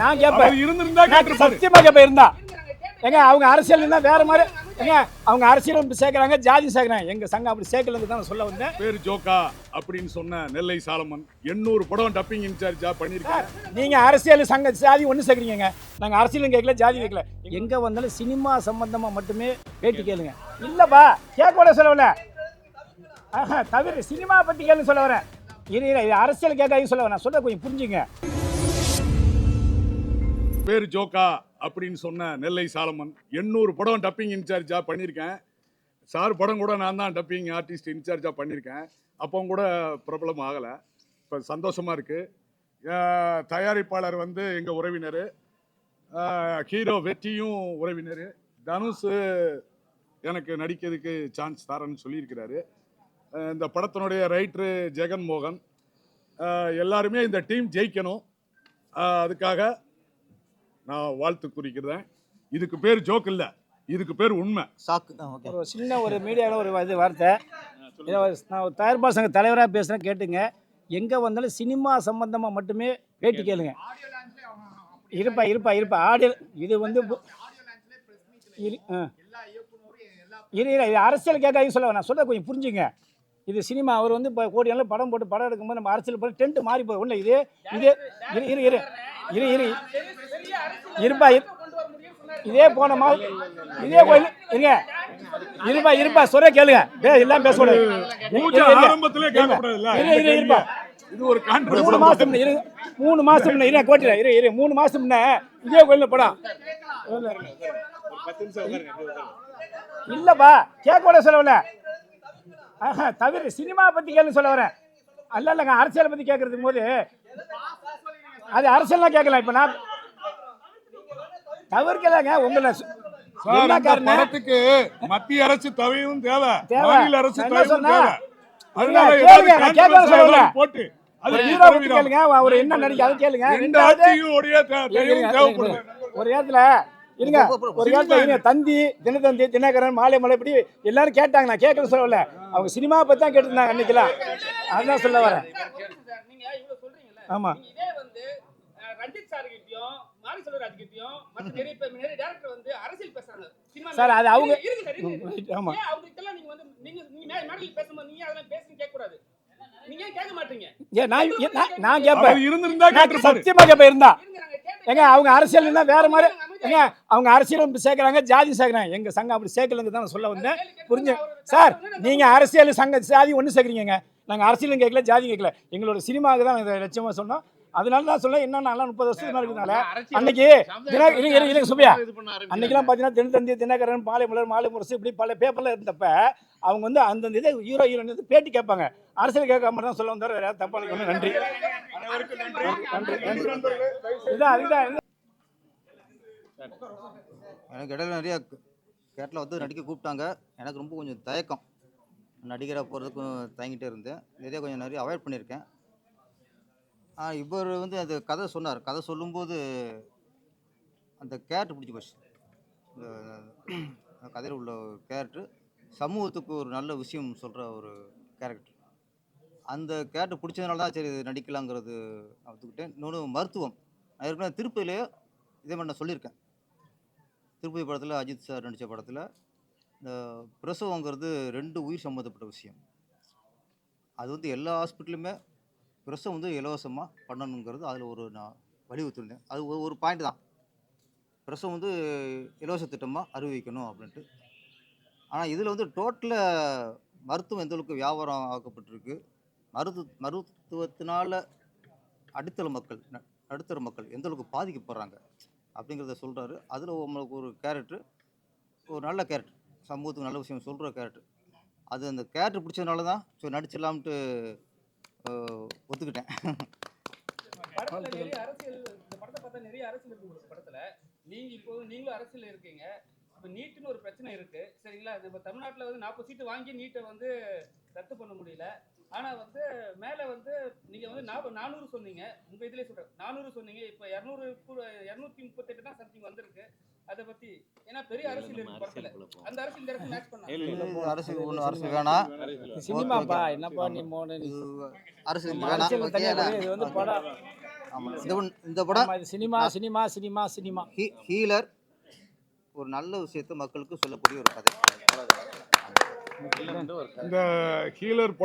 நான் கேட்பேன் இருந்திருந்தா. சத்தியமா கேட்பேன் இருந்தா. ஏங்க அவங்க அரசியல் இருந்தா வேற மாதிரி. ஏங்க அவங்க அரசியலும் சேர்க்கறாங்க ஜாதி சேர்க்கறாங்க. எங்க சங்கம் அப்படி சேர்க்கலன்னு தான் சொல்ல வந்தேன். பேரு ஜோக்கா அப்படின்னு சொன்ன நெல்லை சாலமன் எண்ணூறு படம் டப்பிங் இன்சார்ஜா பண்ணிருக்கேன் நீங்க அரசியல் சங்க ஜாதி ஒண்ணு சேர்க்குறீங்க நாங்க அரசியலும் கேட்கல ஜாதி கேட்கல. எங்க வந்தாலும் சினிமா சம்பந்தமா மட்டுமே பேட்டி கேளுங்க. இல்லப்பா கேட்க கூட சொல்லவில்ல ஆஹா, தவிர சினிமா பத்தி கேளுங்க சொல்ல வரேன். இரு அரசியல் கேட்காதீங்க சொல்ல வரேன். சொல்ல கொஞ்சம் புரிஞ்சுங்க. பேரு ஜோக்கா அப்படின்னு சொன்ன நெல்லை சாலமன். எண்ணூறு படம் டப்பிங் இன்சார்ஜாக பண்ணியிருக்கேன். சார் படம் கூட நான் தான் டப்பிங் ஆர்டிஸ்ட் இன்சார்ஜாக பண்ணியிருக்கேன். அப்போ கூட பிரபலம் ஆகலை. இப்போ சந்தோஷமாக இருக்குது தயாரிப்பாளர் வந்து எங்கள் உறவினர். ஹீரோ வெற்றியும் உறவினர். தனுஷ் எனக்கு நடிக்கிறதுக்கு சான்ஸ் தரேன்னு சொல்லியிருக்கிறாரு. இந்த படத்தினுடைய ரைட்ரு ஜெகன் மோகன் எல்லாருமே இந்த டீம் ஜெயிக்கணும். அதுக்காக நான் வாழ்த்து குறிக்கிறேன். இதுக்கு பேர் ஜோக் இல்லை. இதுக்கு பேர் உண்மை. சாக்கு. ஓகே. ஒரு சின்ன ஒரு மீடியாவில் ஒரு இது வார்த்தை. இதை நான் ஒரு தயாரிப்பாளர் சங்க தலைவராக பேசுகிறேன் கேட்டுங்க. எங்கே வந்தாலும் சினிமா சம்பந்தமாக மட்டுமே பேட்டி கேளுங்க. இருப்பா இருப்பா இருப்பா. ஆடியோ இது வந்து இரு. இரு இரு இது அரசியல் கேட்காதீங்க சொல்ல நான் சொல்ல கொஞ்சம் புரிஞ்சுங்க. இது சினிமா அவர் வந்து இப்போ கோடி நாள் படம் போட்டு படம் எடுக்கும்போது நம்ம அரசியல் போய் டென்ட் மாறி போய் ஒன்று இது இது இரு இரு இரு இரு இரு. இருப்பா இரு. இதே போன மா இதே கோயில் இருங்க. இருப்பா இருப்பா சொல்ல கேளுங்க. டேய் எல்லாம் கேட்கக்கூடாதுல்ல இரு, இரு, இருப்பா. இது ஒரு மூணு மாசம் இரு மூணு மாசம் முன்ன இரு கோட்டில இரு இரு. மூணு மாசம் முன்ன இதே கோயில்ல படம் இல்லப்பா கேட்க கூட சொல்லவில்ல. தவிர சினிமா பத்தி கேளுங்க சொல்ல வரேன் அல்ல இல்லைங்க அரசியலை பத்தி கேட்கறதுக்கு போது அது அரசியல்லாம் கேட்கல இப்ப நான் தவிர்க்கலாங்க உங்களை படத்துக்கு மத்திய அரசு தவையும் தேவை. மாநில அரசு போட்டு அது ஒரு என்ன நடிக்க அதை கேளுங்க. ஒரு இடத்துல இருங்க. ஒரு இருங்க. தந்தி தினத்தந்தி தினகரன் மாலை மலை இப்படி எல்லாரும் கேட்டாங்க. நான் கேட்கல சொல்லல. அவங்க சினிமா பத்தி தான் கேட்டிருந்தாங்க அன்னைக்கெல்லாம். அதான் சொல்ல வரேன். நீங்க இவ்வளவு சொல்றீங்கல்ல ஆமா. நீங்க இதே வந்து அஹ், ரஞ்சித் சார் கிட்டயும் மாரி செல்வராஜ் கிட்டயும் மற்ற நிறைய பேர் நிறைய டேரக்டர் வந்து அரசியல் பேசுறாங்க சினிமா சார், அது அவங்க- ஆமா. ஏன் அவங்க கிட்ட நீங்க கேட்க கூடாது நீங்க ஏன் கேட்க மாட்டீங்க நான் நான்- நான் கேட்பேன் சத்தியமா கேட்பேன் இருந்தா. ஏங்க அவங்க அரசியல் இருந்தா வேற மாதிரி ஏங்க அவங்க அரசியலும் சேர்க்குறாங்க ஜாதி சேர்க்குறாங்க. எங்க சங்கம் அப்படி சேர்க்கலங்க தான் சொல்ல வந்தேன். புரிஞ்சு? சார் நீங்க அரசியல் சங்க ஜாதி ஒன்று சேர்க்குறீங்க நாங்கள் அரசியலும் கேட்கல ஜாதி கேட்கல. எங்களோட சினிமாவுக்கு தான் இதை லட்சியமாக சொன்னோம். அதனால தான் சொல்ல என்ன நான்லாம் முப்பது வருஷத்துக்கு மேல இருக்கனால அன்னைக்கு இருங்க இருங்க இருங்க சுப்பியா அன்னைக்கெல்லாம் பார்த்தீங்கன்னா தினத்தந்தி தினகரன் மாலை மலர் மாலை முரசு இப்படி பல பேப்பர்ல இருந்தப்ப அவங்க வந்து அந்தந்த இதை ஹீரோ ஹீரோயின் வந்து பேட்டி கேட்பாங்க. அரசியல் கேட்காம தான் சொல்ல வந்தார் வேற யாராவது தப்பா நினைக்கணும் நன்றி. நன்றி. நன்றி. இதான் அதுதான் இதுதான். எனக்கு இடையில நிறைய கேட்டில் வந்து நடிக்க கூப்பிட்டாங்க. எனக்கு ரொம்ப கொஞ்சம் தயக்கம். நடிகராக போகிறதுக்கும் தயங்கிட்டே இருந்தேன். நிறைய கொஞ்சம் நிறைய அவாய்ட் பண்ணியிருக்கேன். இவர் வந்து அந்த கதை சொன்னார். கதை சொல்லும்போது அந்த கேரக்டர் பிடிச்சி போச்சு. இந்த கதையில் உள்ள கேரக்டர் சமூகத்துக்கு ஒரு நல்ல விஷயம் சொல்கிற ஒரு கேரக்டர் அந்த கேரக்டர் பிடிச்சதுனால தான் சரி இது நடிக்கலாங்கிறது நான் ஒத்துக்கிட்டேன். இன்னொன்று மருத்துவம். நான் ஏற்கனவே திருப்பதியிலே இதே மாதிரி நான் சொல்லியிருக்கேன். திருப்பதி படத்தில் அஜித் சார் நடித்த படத்தில் இந்த பிரசவங்கிறது ரெண்டு உயிர் சம்மந்தப்பட்ட விஷயம். அது வந்து எல்லா ஹாஸ்பிட்டலுமே பிரசவம் வந்து இலவசமாக பண்ணணுங்கிறது அதில் ஒரு நான் வலியுறுத்திருந்தேன் அது ஒரு ஒரு பாயிண்ட் தான். பிரசவம் வந்து இலவச திட்டமாக அறிவிக்கணும் அப்படின்ட்டு. ஆனால் இதில் வந்து டோட்டலாக மருத்துவம் எந்த அளவுக்கு வியாபாரம் ஆக்கப்பட்டிருக்கு? மருத்து மருத்துவத்தினால் அடித்தள மக்கள் நடுத்தர மக்கள் எந்த அளவுக்கு பாதிக்கப்படுறாங்க அப்படிங்கிறத சொல்கிறாரு அதில் உங்களுக்கு ஒரு கேரக்டர் ஒரு நல்ல கேரக்டர் சமூகத்துக்கு நல்ல விஷயம் சொல்கிற கேரக்டர் அது அந்த கேரக்டர் பிடிச்சதுனால தான் ஸோ நடிச்சிடலாம்ட்டு ஒத்துக்கிட்டேன். நிறைய அரசியல் இந்த படத்தை பார்த்தா நிறைய அரசியல் இருக்கு உங்களுக்கு படத்துல. நீங்க இப்போ நீங்களும் அரசியல் இருக்கீங்க. இப்போ நீட்டுன்னு ஒரு பிரச்சனை இருக்கு. சரிங்களா? நம்ம தமிழ்நாட்டுல வந்து நாற்பது சீட்டு வாங்கி நீட்டை வந்து ரத்து பண்ண முடியல. ஆனா வந்து மேல வந்து நீங்க வந்து நாப்ப- நானூறு சொன்னீங்க. உங்க இதுல சொல்றேன். நானூறு சொன்னீங்க. இப்போ இரநூறு இரநூத்தி முப்பத்தெட்டு தான் சம்திங் வந்திருக்கு. அதை பத்தி ஏன்னா பெரிய அரசியல் இருக்கு படத்துல. அந்த அரசியல் இந்த இடத்துல மேட்ச் பண்ணாங்க இது அரசியல் ஒன்றும் அரசியல் வேணாம். சினிமாப்பா என்னப்பா நீ மோன அரசியல் வேணாம். இது வந்து படம் இந்த படம் இந்த படம் ஆமா, இது cinema cinema cinema cinema. He healer ஒரு நல்ல விஷயத்தை மக்களுக்கு சொல்லக்கூடிய ஒரு கதை. இந்த ஹீலர் படம்